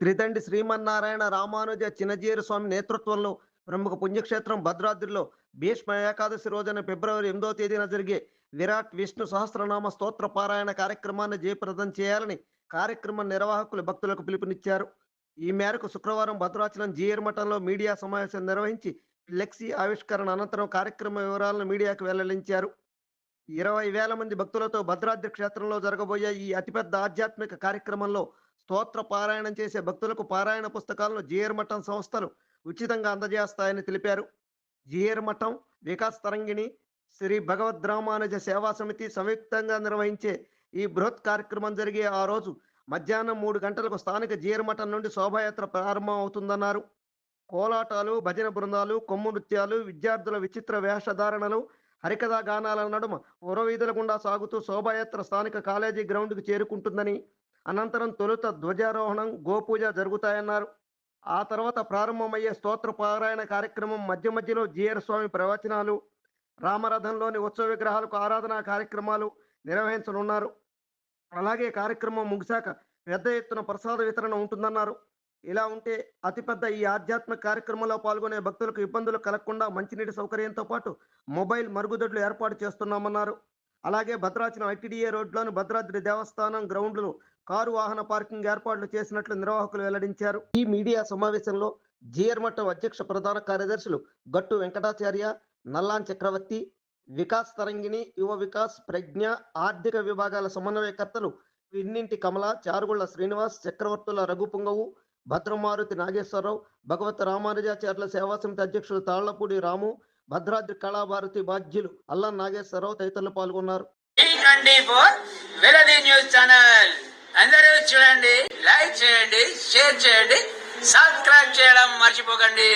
త్రిదండి శ్రీమన్నారాయణ రామానుజ చిన్నజీరు స్వామి నేతృత్వంలో ప్రముఖ పుణ్యక్షేత్రం భద్రాద్రిలో భీష్మ ఏకాదశి రోజున ఫిబ్రవరి ఎనిమిదో తేదీన జరిగే విరాట్ విష్ణు సహస్రనామ స్తోత్ర పారాయణ కార్యక్రమాన్ని జయప్రదం చేయాలని కార్యక్రమ నిర్వాహకులు భక్తులకు పిలుపునిచ్చారు. ఈ మేరకు శుక్రవారం భద్రాచలం జీఎర్ మఠంలో మీడియా సమావేశం నిర్వహించి ఫ్లెక్సీ ఆవిష్కరణ అనంతరం కార్యక్రమ వివరాలను మీడియాకు వెల్లడించారు. ఇరవై వేల మంది భక్తులతో భద్రాద్రి క్షేత్రంలో జరగబోయే ఈ అతిపెద్ద ఆధ్యాత్మిక కార్యక్రమంలో స్తోత్ర పారాయణం చేసే భక్తులకు పారాయణ పుస్తకాలను జిఆర్ మఠం సంస్థలు ఉచితంగా అందజేస్తాయని తెలిపారు. జియర్ మఠం వికాస్ తరంగిణి శ్రీ భగవద్ రామానుజ సేవా సమితి సంయుక్తంగా నిర్వహించే ఈ బృహత్ కార్యక్రమం జరిగే ఆ రోజు మధ్యాహ్నం మూడు గంటలకు స్థానిక జిఆర్ మఠం నుండి శోభాయాత్ర ప్రారంభం అవుతుందన్నారు. కోలాటాలు భజన బృందాలు కొమ్ము నృత్యాలు విద్యార్థుల విచిత్ర వేషధారణలు హరికథా గానాల నడుమ ఉరవీధుల గుండా సాగుతూ శోభాయాత్ర స్థానిక కాలేజీ గ్రౌండ్కి చేరుకుంటుందని అనంతరం తొలుత ధ్వజారోహణం గోపూజ జరుగుతాయన్నారు. ఆ తర్వాత ప్రారంభమయ్యే స్తోత్ర పారాయణ కార్యక్రమం మధ్య మధ్యలో జిఆర్ స్వామి ప్రవచనాలు రామరథంలోని ఉత్సవ విగ్రహాలకు ఆరాధనా కార్యక్రమాలు నిర్వహించనున్నారు. అలాగే కార్యక్రమం ముగిశాక పెద్ద ఎత్తున ప్రసాద వితరణ ఉంటుందన్నారు. ఇలా ఉంటే అతిపెద్ద ఈ ఆధ్యాత్మిక కార్యక్రమంలో పాల్గొనే భక్తులకు ఇబ్బందులు కలగకుండా మంచినీటి సౌకర్యంతో పాటు మొబైల్ మరుగుదొడ్లు ఏర్పాటు చేస్తున్నామన్నారు. అలాగే భద్రాచలం ఐటీడీఏ రోడ్లోని భద్రాద్రి దేవస్థానం గ్రౌండ్లు కారు వాహన పార్కింగ్ ఏర్పాట్లు చేసినట్లు నిర్వాహకులు వెల్లడించారు. ఈ మీడియా సమావేశంలో జిఆర్ మఠం అధ్యక్ష ప్రధాన కార్యదర్శులు గట్టు వెంకటాచార్య నల్లాన్ చక్రవర్తి వికాస్ తరంగిణి యువ వికాస్ ప్రజ్ఞ ఆర్థిక విభాగాల సమన్వయకర్తలు విన్నింటి కమల చారుగుళ్ళ శ్రీనివాస్ చక్రవర్తుల రఘుపుంగవు భద్రమారుతి నాగేశ్వరరావు భగవత్ రామానుజాచార్యుల సేవా సమితి అధ్యక్షులు తాళ్ళపూడి రాము భద్రాద్రి కళాభారతి బాధ్యులు అల్లం నాగేశ్వరరావు తదితరులు పాల్గొన్నారు. News channel. అందరూ చూడండి లైక్ చేయండి షేర్ చేయండి సబ్స్క్రైబ్ చేయడం మర్చిపోకండి.